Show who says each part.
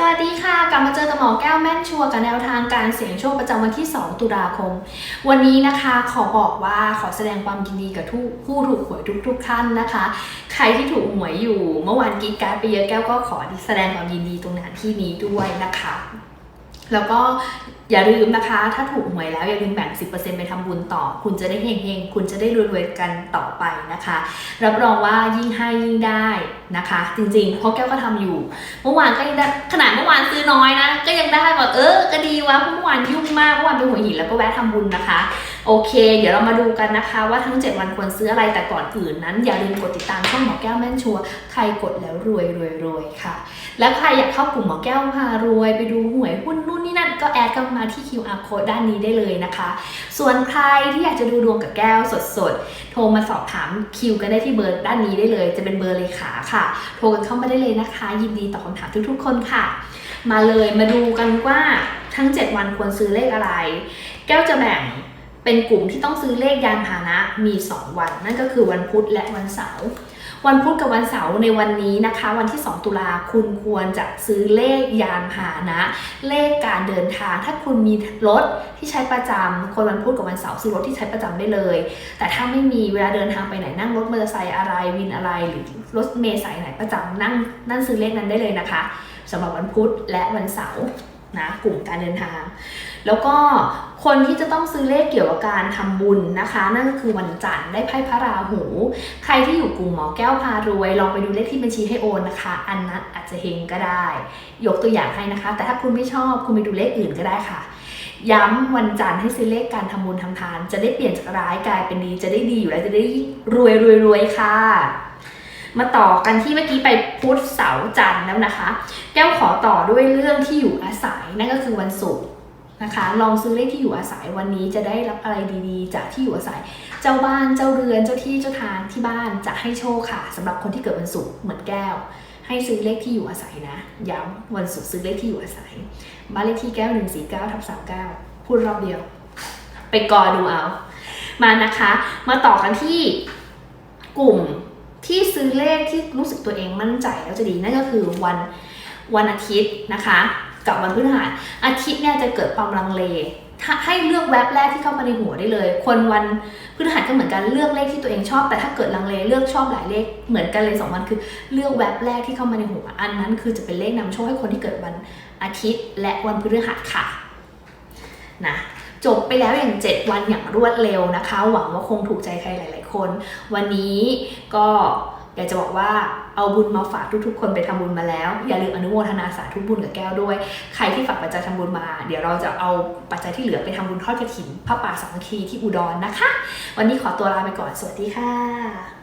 Speaker 1: สวัสดีค่ะ กลับมาเจอกับหมอแก้วแม่นชัวร์กับแนวทางการเสี่ยงโชคประจำวันที่ 2 ตุลาคม วันนี้นะคะขอบอกว่าขอแสดงความยินดีกับทุกผู้ถูกหวยทุกๆท่านนะคะ ใครที่ถูกหวยอยู่เมื่อวานกรีดการ์ดไปเยอะแก้วก็ขอแสดงความยินดีตรงนั้นที่นี้ด้วยนะคะ แล้วก็อย่าลืมนะคะ ถ้าถูกหวยแล้วอย่าลืมแบ่ง 10%ไปทำบุญต่อ คุณจะได้เฮงๆ คุณจะได้รวยๆ กันต่อไปนะคะ รับรองว่ายิ่งให้ยิ่งได้นะคะ จริงๆ เพราะแก้วก็ทำอยู่ เมื่อวานก็ยังได้ขนาดเมื่อวานซื้อน้อยนะ ก็ยังได้แบบเออ ก็ดีวะเพราะเมื่อวานยุ่งมาก เมื่อวานไปหัวหินแล้วก็แวะทำบุญนะคะ โอเค เดี๋ยวเรามาดูกันนะคะ ว่าทั้ง 7 วันควรซื้ออะไร แต่ก่อนอื่นนั้น อย่าลืมกดติดตามช่องหมอแก้วแม่นชัวร์ ใครกดแล้วรวยรวยรวยค่ะ แล้วใครอยากเข้ากลุ่มหมอแก้วพารวย ไปดูหวยหุ้นนู่นนี่นั่นก็แอดเข้ามาที่ QR code ด้านนี้ได้เลยนะคะ ส่วนใครที่อยากจะดูดวงกับแก้วสดๆ โทรมาสอบถามคิวกันได้ที่เบอร์ด้านนี้ได้เลย จะเป็นเบอร์เลขาค่ะ โทรกันเข้ามาได้เลยนะคะ ยินดีตอบคำถามทุกๆ คนค่ะ มาเลยมาดูกันว่าทั้ง 7 วันควรซื้อเลขอะไร แก้วจะแบ่งเป็นกลุ่มที่ต้องซื้อเลขยานพาหนะมี 2 วัน นั่นก็คือวันพุธและวันเสาร์ วันพุธกับวันเสาร์ในวันนี้นะคะ วันที่ 2 ตุลาคุณควรจะซื้อเลขยานพาหนะ เลขการเดินทาง ถ้าคุณมีรถที่ใช้ประจำคนวันพุธกับวันเสาร์ซื้อรถที่ใช้ประจำได้เลย แต่ถ้าไม่มีเวลาเดินทางไปไหนนั่งรถมอเตอร์ไซค์อะไรวินอะไร หรือรถเมล์สายไหนประจำนั่งนั่นซื้อเลขนั้นได้เลยนะคะสำหรับวันพุธและวันเสาร์ นะกลุ่มการเดินทาง แล้วก็คนที่จะต้องซื้อเลขเกี่ยวกับการทำบุญนะคะ นั่นก็คือวันจันทร์ได้ไพ่พระราหู ใครที่อยู่กลุ่มหมอแก้วพารวย ลองไปดูเลขที่บัญชีให้โอนนะคะ อันนั้นอาจจะเฮงก็ได้ ยกตัวอย่างให้นะคะ แต่ถ้าคุณไม่ชอบคุณไปดูเลขอื่นก็ได้ค่ะ ย้ำวันจันทร์ให้ซื้อเลขการทำบุญทำทาน จะได้เปลี่ยนจากร้ายกลายเป็นดีจะได้ดีอยู่แล้วจะได้รวยรวยรวยค่ะ มาต่อกันที่เมื่อกี้ไปพุธเสาร์จันทร์แล้วนะคะ แก้วขอต่อด้วยเรื่องที่อยู่อาศัยนั่นก็คือวันศุกร์นะคะ ลองซื้อเลขที่อยู่อาศัยวันนี้จะได้รับอะไรดีๆ จากที่อยู่อาศัย เจ้าบ้านเจ้าเรือนเจ้าที่เจ้าทางที่บ้านจะให้โชคค่ะสำหรับคนที่เกิดวันศุกร์เหมือนแก้ว ให้ซื้อเลขที่อยู่อาศัยนะย้ำวันศุกร์ซื้อเลขที่อยู่อาศัยบ้านเลขที่แก้วหนึ่งสี่เก้าทับสามเก้าพูดรอบเดียว ไปกอดูเอามานะคะ มาต่อกันที่กลุ่ม ที่ซื้อเลขที่รู้สึกตัวเองมั่นใจแล้วจะดีนั่นก็คือวันวันอาทิตย์นะคะ กับวันพฤหัสอาทิตย์เนี่ยจะเกิดความลังเลถ้าให้เลือกแว็บแรกที่เข้ามาในหัวได้เลย คนวันพฤหัสก็เหมือนกันเลือกเลขที่ตัวเองชอบ แต่ถ้าเกิดลังเลเลือกชอบหลายเลขเหมือนกันเลยสองวันคือเลือกแว็บแรกที่เข้ามาในหัวอันนั้น คือจะเป็นเลขนำโชคให้คนที่เกิดวันอาทิตย์และวันพฤหัสค่ะนะ จบไปแล้วอย่าง 7 วันอย่างรวดเร็วนะคะ หวังว่าคงถูกใจใครหลาย ๆ คน วันนี้ก็อยากจะบอกว่าเอาบุญมาฝากทุกๆ คนไปทำบุญมาแล้ว อย่าลืมอนุโมทนาสาธุบุญกับแก้วด้วย ใครที่ฝากปัจจัยทำบุญมา เดี๋ยวเราจะเอาปัจจัยที่เหลือไปทำบุญทอดกระถิ่นพระป่าสามัคคีที่อุดรนะคะ วันนี้ขอตัวลาไปก่อนสวัสดีค่ะ